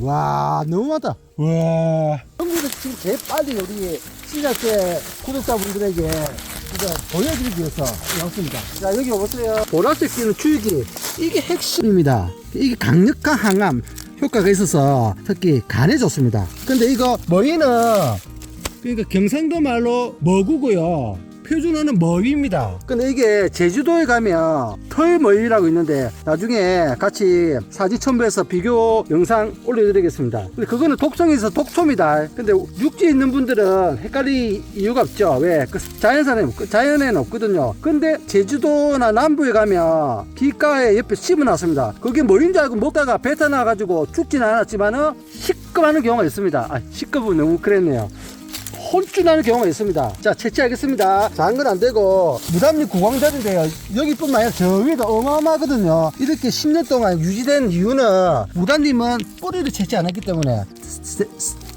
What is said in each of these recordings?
와 너무 많다. 와. 한국에서 지금 제일 빨리 우리 시작대 구독자분들에게 보여드리기 위해서 왔습니다. 자 여기 보세요. 보라색 끼는 줄기 이게 핵심입니다. 이게 강력한 항암 효과가 있어서 특히 간에 좋습니다. 근데 이거 머위는 그러니까 경상도 말로 머구고요. 표준어는 머위입니다. 근데 이게 제주도에 가면 털머위라고 있는데 나중에 같이 사진 첨부해서 비교 영상 올려드리겠습니다. 근데 그거는 있어 독초입니다. 근데 육지에 있는 분들은 헷갈릴 이유가 없죠. 왜? 그 자연산에 없- 자연에는 없거든요. 근데 제주도나 남부에 가면 길가에 옆에 심어놨습니다. 그게 뭐인 줄 알고 먹다가 뱉어 나가지고 죽지는 않았지만은 시급하는 경우가 있습니다. 아, 시급은 너무 그랬네요. 혼쭐나는 경우가 있습니다. 자, 채취하겠습니다. 작은 건 안 되고, 무담리 구광자리인데요. 여기뿐만 아니라 저 위에도 어마어마하거든요. 이렇게 10년 동안 유지된 이유는, 무담님은 뿌리를 채취 안 했기 때문에,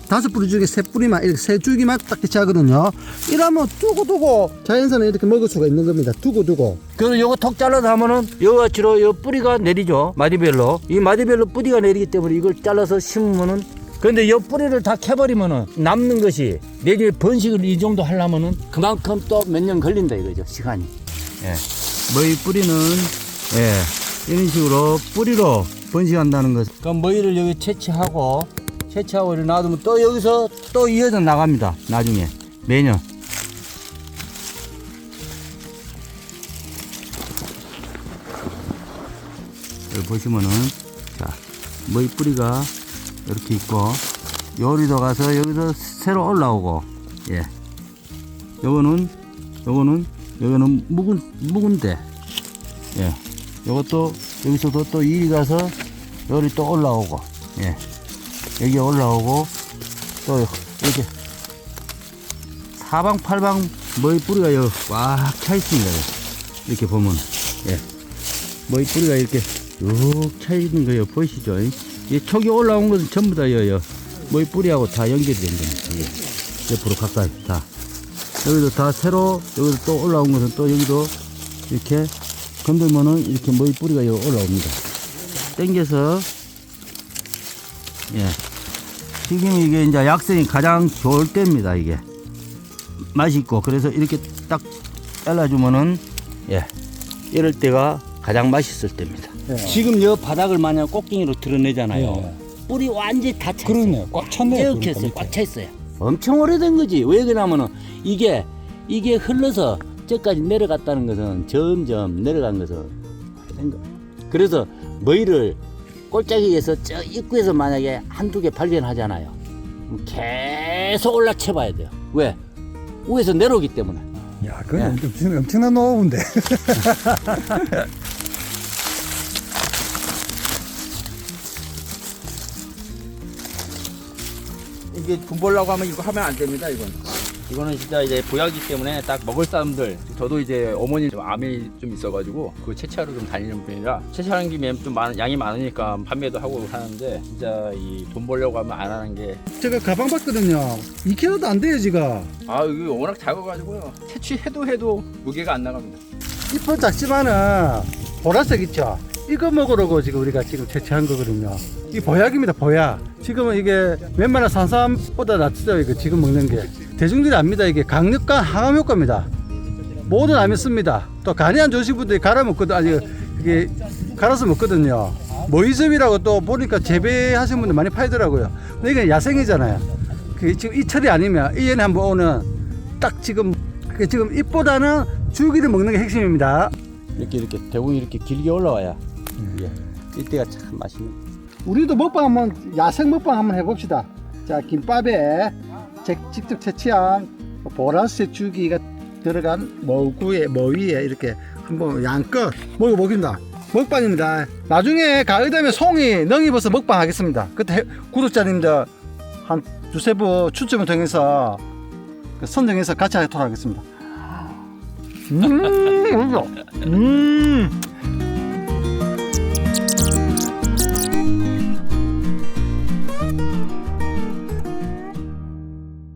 다섯 뿌리 중에 세 뿌리만, 이렇게 세 줄기만 딱 채취하거든요. 이러면 두고 두고 자연산에 이렇게 먹을 수가 있는 겁니다. 두고 두고. 그래서 요거 턱 잘라서 하면은 요가 주로 요 뿌리가 내리죠 마디벨로 이 마디벨로 뿌리가 내리기 때문에 이걸 잘라서 심으면은 근데 요 뿌리를 다 캐버리면은 남는 것이 내일 번식을 이 정도 하려면은 그만큼 또 몇 년 걸린다 이거죠 시간이. 예. 머위 뿌리는 예 이런 식으로 뿌리로 번식한다는 것. 그럼 머위를 여기 채취하고 채취하고 이렇게 놔두면 또 여기서 또 이어져 나갑니다 나중에. 매년. 여기 보시면은 자 머리 뿌리가 이렇게 있고 요리도 가서 여기서 새로 올라오고 예. 요거는 요거는 요거는 묵은 묵은데 예. 요것도 여기서도 또 일이 가서 요리 또 올라오고 예. 여기 올라오고 또 이렇게 사방팔방 머리 뿌리가 꽉차 있습니다. 이렇게 보면 예. 머리 뿌리가 이렇게 쭉 차 있는 거예요. 보이시죠? 이 촉이 올라온 것은 전부 다 여요. 머리 뿌리하고 다 연결이 된 겁니다. 예. 옆으로 가까이 다. 여기도 다 새로 여기도 또 올라온 것은 또 여기도 이렇게 건들면은 이렇게 머리 뿌리가 여기 올라옵니다. 당겨서 예. 지금 이게 이제 약생이 가장 좋을 때입니다. 이게 맛있고 그래서 이렇게 딱 잘라주면은 예 이럴 때가 가장 맛있을 때입니다. 예. 지금 여 바닥을 마냥 꽃갱이로 드러내잖아요. 예. 뿌리 완전히 다 찼어요. 그러네요. 꽉 찼네요. 이렇게 그러니까 했어요. 꽉차 있어요. 엄청 오래된 거지. 왜 그러냐면은 이게 이게 흘러서 저까지 내려갔다는 것은 점점 내려간 것은 오래된 거. 그래서 머리를 꼴짝이에서 저 입구에서 만약에 한두 개 발견하잖아요. 계속 올라쳐 봐야 돼요. 왜? 위에서 내려오기 때문에. 야, 그건 예. 엄청, 엄청난 노하우인데. 이게 돈 벌려고 하면 이거 하면 안 됩니다 이건 이거는 진짜 이제 보약이기 때문에 딱 먹을 사람들 저도 이제 어머니 좀 암이 좀 있어가지고 그 채취하러 좀 다니는 분이라 채취하는 김에 좀 많은 양이 많으니까 판매도 하고 하는데 진짜 이 돈 벌려고 하면 안 하는 게 제가 가방 봤거든요. 2kg도 안 돼요, 지금. 아 이게 워낙 작아가지고요 채취해도 해도 무게가 안 나갑니다 잎은 작지만은 보라색 있죠. 이거 먹으려고 지금 우리가 지금 채취한 거거든요. 이 보약입니다, 보약. 지금은 이게 웬만한 산삼보다 낫죠, 이거 지금 먹는 게. 대중들이 압니다, 이게 강력한 항암 효과입니다. 모든 암이 씁니다. 또 간이 안 좋으신 분들이 갈아 먹거든, 아니, 이게 갈아서 먹거든요. 모이즙이라고 또 보니까 재배하시는 분들 많이 팔더라고요. 근데 이게 야생이잖아요. 그 지금 이 철이 아니면 1년에 한 번 오는 딱 지금 그 지금 잎보다는 줄기를 먹는 게 핵심입니다. 이렇게 이렇게 대공이 이렇게 길게 올라와야 예. 이때가 참 맛있는. 우리도 먹방 한번 야생 먹방 한번 해봅시다. 자 김밥에 제- 직접 채취한 보라색 줄기가 들어간 머구에 머위에 이렇게 한번 양껏 먹어보겠습니다. 먹방입니다. 나중에 가을 되면 송이 능이버섯 먹방 하겠습니다. 그때 해- 구독자님들 한 두세 분 추첨을 통해서 그 선정해서 같이 하도록 하겠습니다. 음. 음.